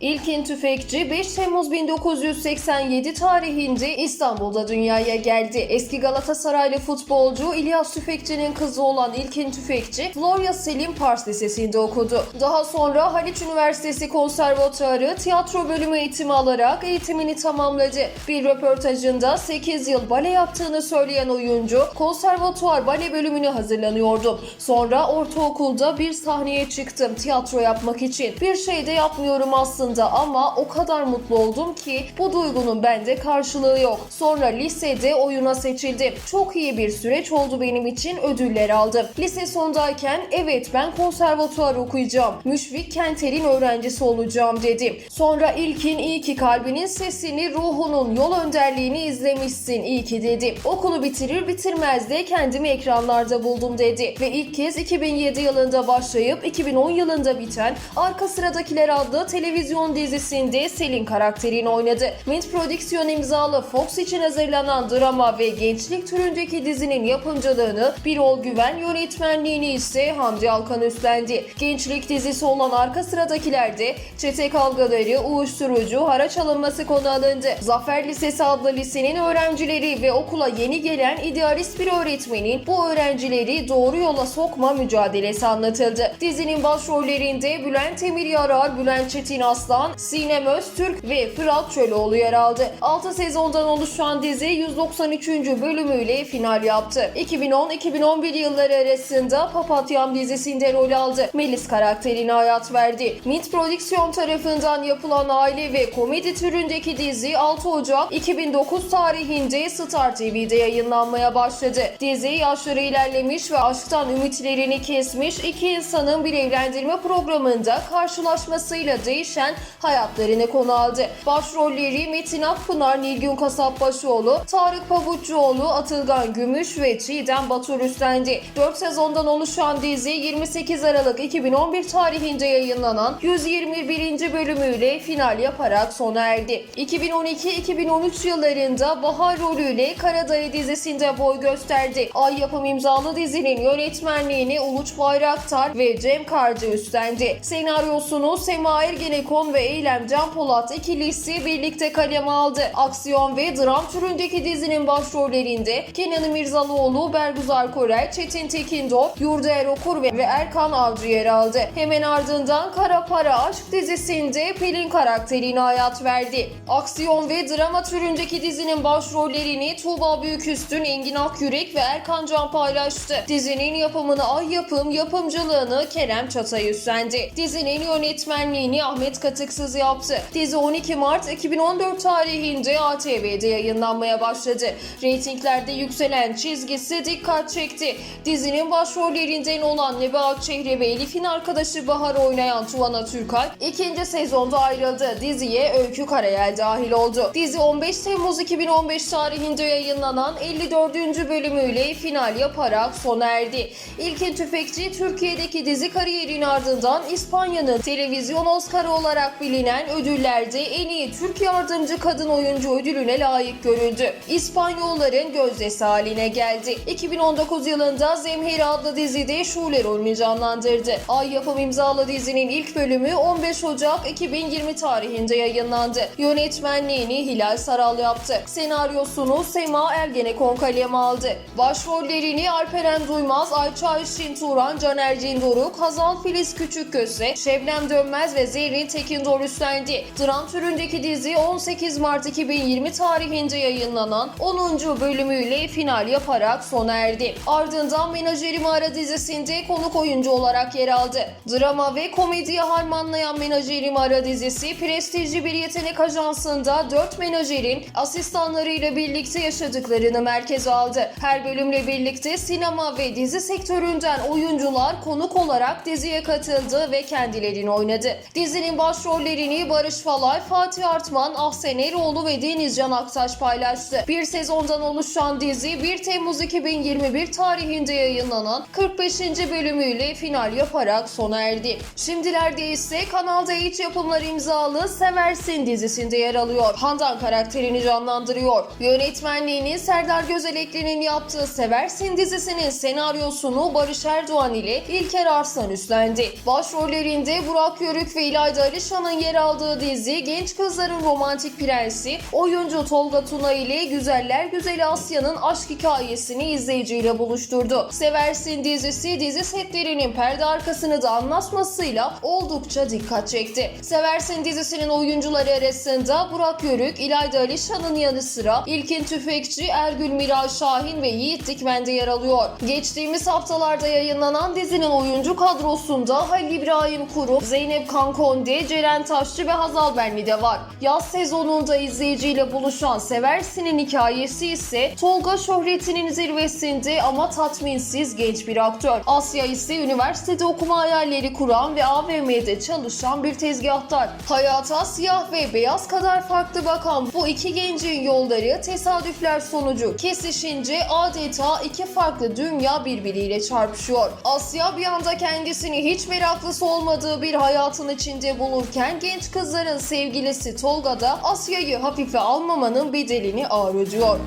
İlkin Tüfekçi 5 Temmuz 1987 tarihinde İstanbul'da dünyaya geldi. Eski Galatasaraylı futbolcu İlyas Tüfekçi'nin kızı olan İlkin Tüfekçi, Florya Selim Pars Lisesi'nde okudu. Daha sonra Haliç Üniversitesi Konservatuarı tiyatro bölümü eğitimi alarak eğitimini tamamladı. Bir röportajında 8 yıl bale yaptığını söyleyen oyuncu, konservatuar bale bölümüne hazırlanıyordum. Sonra ortaokulda bir sahneye çıktım tiyatro yapmak için. Bir şey de yapmıyorum aslında ama o kadar mutlu oldum ki bu duygunun bende karşılığı yok. Sonra lisede oyuna seçildim. Çok iyi bir süreç oldu benim için ödüller aldım. Lise sondayken evet ben konservatuar okuyacağım. Müşfik Kenter'in öğrencisi olacağım dedim. Sonra ilkin iyi ki kalbinin sesini, ruhunun yol önderliğini izlemişsin iyi ki dedim. Okulu bitirir bitirmez de kendimi ekranlarda buldum dedi. Ve ilk kez 2007 yılında başlayıp 2010 yılında biten Arka Sıradakiler adlı televizyon dizisinde Selin karakterini oynadı. Mint Prodüksiyon imzalı Fox için hazırlanan drama ve gençlik türündeki dizinin yapımcılığını Birol Güven yönetmenliğini ise Hamdi Alkan üstlendi. Gençlik dizisi olan Arka Sıradakilerde çete kavgaları, uyuşturucu, haraç alınması konu alındı. Zafer Lisesi adlı lisenin öğrencileri ve okula yeni gelen idealist bir öğretmenin bu öğrencileri doğru yola sokma mücadelesi anlatıldı. Dizinin başrollerinde Bülent Emir Yarar, Bülent Çetin Aslan, Sinem Öztürk ve Fırat Çöloğlu yer aldı. 6 sezondan oluşan dizi 193. bölümüyle final yaptı. 2010-2011 yılları arasında Papatyam dizisinde rol aldı. Melis karakterine hayat verdi. Mint Prodüksiyon tarafından yapılan aile ve komedi türündeki dizi 6 Ocak 2009 tarihinde Star TV'de yayınlanmaya başladı. Dizi yaşları ilerlemiş ve aşktan ümitlerini kesmiş iki insanın bir evlendirme programında karşılaşmasıyla değişen hayatlarını konu aldı. Başrolleri Metin Akpınar, Nilgün Kasapbaşıoğlu, Tarık Pabuççuoğlu, Atılgan Gümüş ve Çiğdem Batur üstlendi. 4 sezondan oluşan dizi 28 Aralık 2011 tarihinde yayınlanan 121. bölümüyle final yaparak sona erdi. 2012-2013 yıllarında Bahar rolüyle Karadayı dizisinde boy gösterdi. Ay Yapım imzalı dizinin yönetmenliğini Uluç Bayraktar ve Cem Karcı üstlendi. Senaryosunu Sema Ergenekon ve Eylem Can Polat ikilisi birlikte kaleme aldı. Aksiyon ve dram türündeki dizinin başrollerinde Kenan İmirzalıoğlu, Bergüzar Korel, Çetin Tekindor, Yurdaer Okur ve Erkan Avcı yer aldı. Hemen ardından Kara Para Aşk dizisinde Pelin karakterine hayat verdi. Aksiyon ve drama türündeki dizinin başrollerini Tuğba Büyüküstün, Engin Akyürek ve Erkan Can paylaştı. Dizinin yapımını Ay Yapım, yapımcılığını Kerem Çatay üstlendi. Dizinin yönetmenliğini Ahmet Katıksız yaptı. Dizi 12 Mart 2014 tarihinde ATV'de yayınlanmaya başladı. Reytinglerde yükselen çizgisi dikkat çekti. Dizinin başrollerinden olan Nebahat Çehre ve Elif'in arkadaşı Bahar oynayan Tuvana Türkay ikinci sezonda ayrıldı. Diziye Öykü Karayel dahil oldu. Dizi 15 Temmuz 2015 tarihinde yayınlanan 54. bölümüyle final yaparak sona erdi. İlkin Tüfekçi Türkiye'deki dizi kariyerinin ardından İspanya'nın televizyon Oscar'ı olarak bilinen ödüllerde en iyi Türk yardımcı kadın oyuncu ödülüne layık görüldü. İspanyolların gözdesi haline geldi. 2019 yılında Zemheri adlı dizide Şule rolünü canlandırdı. Ay Yapım imzalı dizinin ilk bölümü 15 Ocak 2020 tarihinde yayınlandı. Yönetmenliğini Hilal Saral yaptı. Senaryosunu Sema Ergenekon kaleme aldı. Başrollerini Alperen Duymaz, Ayça Ayşin Turan, Caner Cindoruk, Hazal Filiz Küçükköse, Şebnem Dönmez ve Zerrin Tekindor üstlendi. Dram türündeki dizi 18 Mart 2020 tarihinde yayınlanan 10. bölümüyle final yaparak sona erdi. Ardından Menajerim Ara dizisinde konuk oyuncu olarak yer aldı. Drama ve komediye harmanlayan Menajerim Ara dizisi prestijli bir yetenek ajansında 4 menajerin asistanlarıyla birlikte yaşadıklarını merkeze aldı. Her bölümle birlikte sinema ve dizi sektöründen oyuncular konuk olarak diziye katıldı ve kendilerini oynadı. Dizinin başrollerini Barış Falay, Fatih Artman, Ahsen Eroğlu ve Denizcan Aktaş paylaştı. Bir sezondan oluşan dizi 1 Temmuz 2021 tarihinde yayınlanan 45. bölümüyle final yaparak sona erdi. Şimdilerde ise kanalda hiç yapımlar imzalı Seversin dizisinde yer alıyor. Handan karakterini canlandırıyor. Yönetmenliğini Serdar Gözelekli'nin yaptığı Seversin dizisinin senaryosunu Barış Erdoğan ile İlker Arslan üstlendi. Başrollerinde Burak Yörük ve İlayda Alişan'ın yer aldığı dizi Genç Kızların Romantik Prensi, oyuncu Tolga Tuna ile Güzeller Güzeli Asya'nın aşk hikayesini izleyiciyle buluşturdu. Seversin dizisi dizi setlerinin perde arkasını da anlatmasıyla oldukça dikkat çekti. Seversin dizisinin oyuncuları arasında Burak Yörük, İlayda Alişan'ın yanı sıra İlkin Tüfekçi, Ergül Miray Şahin ve Yiğit Dikmen de yer alıyor. Geçtiğimiz haftalarda yayınlanan dizinin oyuncu kadrosunda Halil İbrahim Kuru, Zeynep Kankonde, Ceren Taşçı ve Hazal Benli de var. Yaz sezonunda izleyiciyle buluşan Seversin'in hikayesi ise Tolga şöhretinin zirvesinde ama tatminsiz genç bir aktör. Asya ise üniversitede okuma hayalleri kuran ve AVM'de çalışan bir tezgahtar. Hayata siyah ve beyaz kadar farklı bakan bu iki gencin yolları tesadüfler sonucu kesişince adeta iki farklı dünya birbiriyle çarpışıyor. Asya bir anda kendisini hiç meraklısı olmadığı bir hayatın içinde bulurken genç kızların sevgilisi Tolga da Asya'yı hafife almamanın bedelini ağır ödüyor.